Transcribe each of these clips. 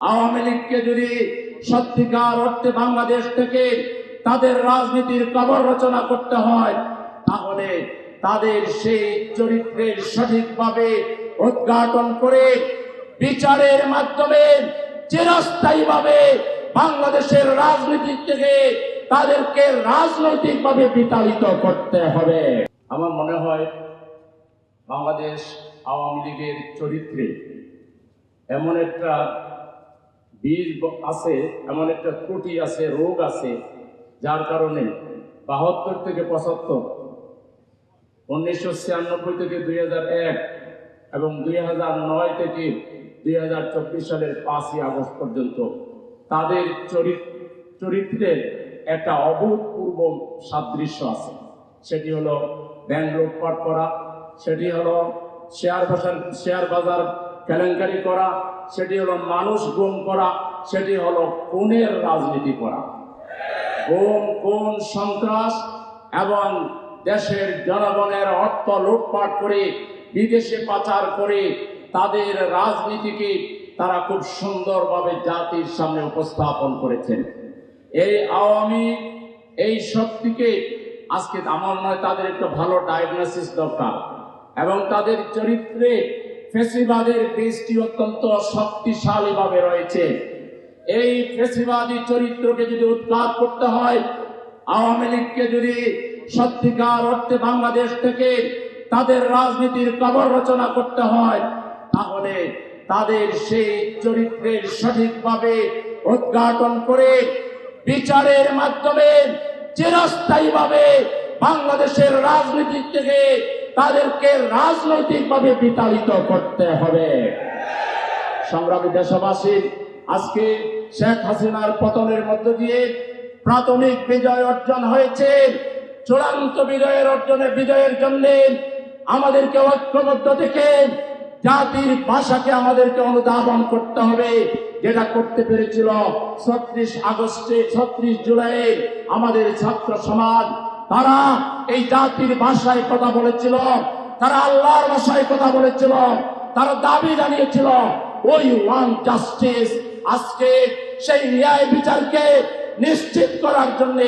আওয়ামী লীগকে যদি সত্যিকার অর্থে বাংলাদেশ থেকে তাদের রাজনীতির কবর রচনা করতে হয়, তাহলে তাদের সেই চরিত্রের সঠিকভাবে উদ্ঘাটন করে বিচারের মাধ্যমে চিরস্থায়ীভাবে বাংলাদেশের রাজনীতি থেকে তাদেরকে রাজনৈতিকভাবে বিতাড়িত করতে হবে। আমার মনে হয় বাংলাদেশ আওয়ামী লীগের চরিত্রে এমন একটা বীজ ব- আছে, এমন একটা ত্রুটি আছে, রোগ আছে, যার কারণে বাহাত্তর থেকে পঁচাত্তর, উনিশশো ছিয়ানব্বই থেকে দুই এক এবং দুই নয় থেকে দুই হাজার চব্বিশ সালের পাঁচই আগস্ট পর্যন্ত। তাদের চরিত- চরিত্রের একটা অভূতপূর্ব সাদৃশ্য আছে। সেটি হলো ব্যাংক লুটপাট করা, সেটি হলো শেয়ার শেয়ার বাজার কেলেঙ্কারি করা সেটি হলো মানুষ গুম করা, সেটি হলো খুনের রাজনীতি করা। গুম কোন সন্ত্রাস এবং দেশের জনগণের অর্থ লুটপাট করে, বিদেশে পাচার করে তাদের রাজনীতিকে তারা খুব সুন্দরভাবে জাতির সামনে উপস্থাপন করেছেন। এই আওয়ামী, এই শক্তিকে আজকে আমার নয় তাদের একটা ভালো ডায়াগনোসিস দরকার এবং তাদের চরিত্রে ফেসিবাদের বীজটি অত্যন্ত শক্তিশালীভাবে রয়েছে। এই ফেসিবাদী চরিত্রকে যদি উৎখাত করতে হয়, আওয়ামী লীগকে যদি সত্যিকার অর্থে বাংলাদেশ থেকে তাদের রাজনীতির কবর রচনা করতে হয়, তাহলে তাদের সেই চরিত্রের সঠিকভাবে উদ্ঘাটন করে বিচারের মাধ্যমে চিরস্থায়ীভাবে বাংলাদেশের রাজনীতি থেকে তাদেরকে রাজনৈতিকভাবে বিতাড়িত করতে হবে। সংগ্রামী দেশবাসী, আজকে শেখ হাসিনার পতনের মধ্য দিয়ে প্রাথমিক বিজয় অর্জন হয়েছে। চূড়ান্ত বিজয়ের অর্জনে বিজয়ের জন্য আমাদেরকে ঐক্যবদ্ধ থেকে জাতির ভাষাকে আমাদেরকে অনুধাবন করতে হবে। যেটা করতে পেরেছিল ছত্রিশ আগস্টে, ছত্রিশ জুলাই আমাদের ছাত্র সমাজ তারা এই জাতির ভাষায় কথা বলেছিল, তারা আল্লাহর ভাষায় কথা বলেছিল, তারা দাবি জানিয়েছিল, ওই ওয়ান জাস্টিস আজকে সেই ন্যায় বিচারকে নিশ্চিত করার জন্য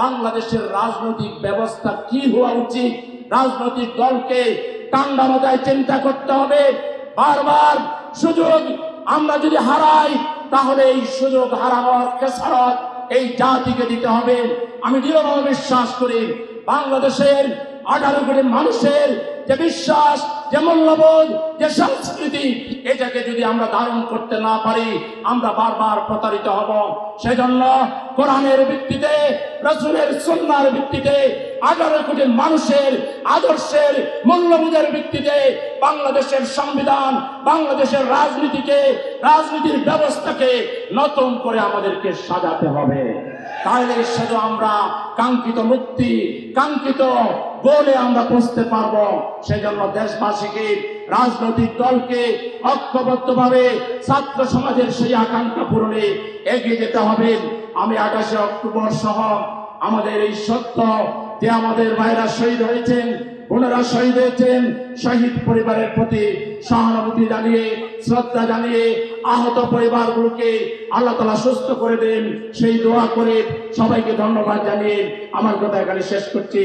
বাংলাদেশের রাজনৈতিক ব্যবস্থা কি হওয়া উচিত? রাজনৈতিক দলকে টান্ডা মাথায় চিন্তা করতে হবে। বারবার সুযোগ আমরা যদি হারাই, তাহলে এই সুযোগ হারানোর খেসারত এই জাতিকে দিতে হবে। আমি দৃঢ়ভাবে বিশ্বাস করি বাংলাদেশের আঠারো কোটি মানুষের যে বিশ্বাস, যে মূল্যবোধ, যে সংস্কৃতি, এটাকে যদি আমরা ধারণ করতে না পারি, আমরা বারবার প্রতারিত হব। সেজন্য কোরআনের ভিত্তিতে, রসুলের সন্ন্যার ভিত্তিতে আঠারো কোটি মানুষের আদর্শের মূল্যবোধের ভিত্তিতে বাংলাদেশের সংবিধান, বাংলাদেশের রাজনীতিকে, রাজনীতির ব্যবস্থাকে নতুন করে আমাদেরকে সাজাতে হবে। তাহলে শুধু আমরা কাঙ্ক্ষিত মুক্তি, কাঙ্ক্ষিত গোলে আমরা পৌঁছতে পারব। সেজন্য দেশবাসীকে, রাজনৈতিক দলকে ঐক্যবদ্ধভাবে ছাত্র সমাজের সেই আকাঙ্ক্ষা পূরণে এগিয়ে যেতে হবে। আমি আঠাশে অক্টোবর সহ আমাদের এই সত্য যে আমাদের ভাইরা শহীদ হয়েছেন, বোনেরা শহীদ হয়েছেন, শহীদ পরিবারের প্রতি সহানুভূতি জানিয়ে, শ্রদ্ধা জানিয়ে আহত পরিবারগুলোকে আল্লাহ তালা সুস্থ করে দেন। সেই দোয়া করে সবাইকে ধন্যবাদ জানিয়ে আমার কথা এখানে শেষ করছি।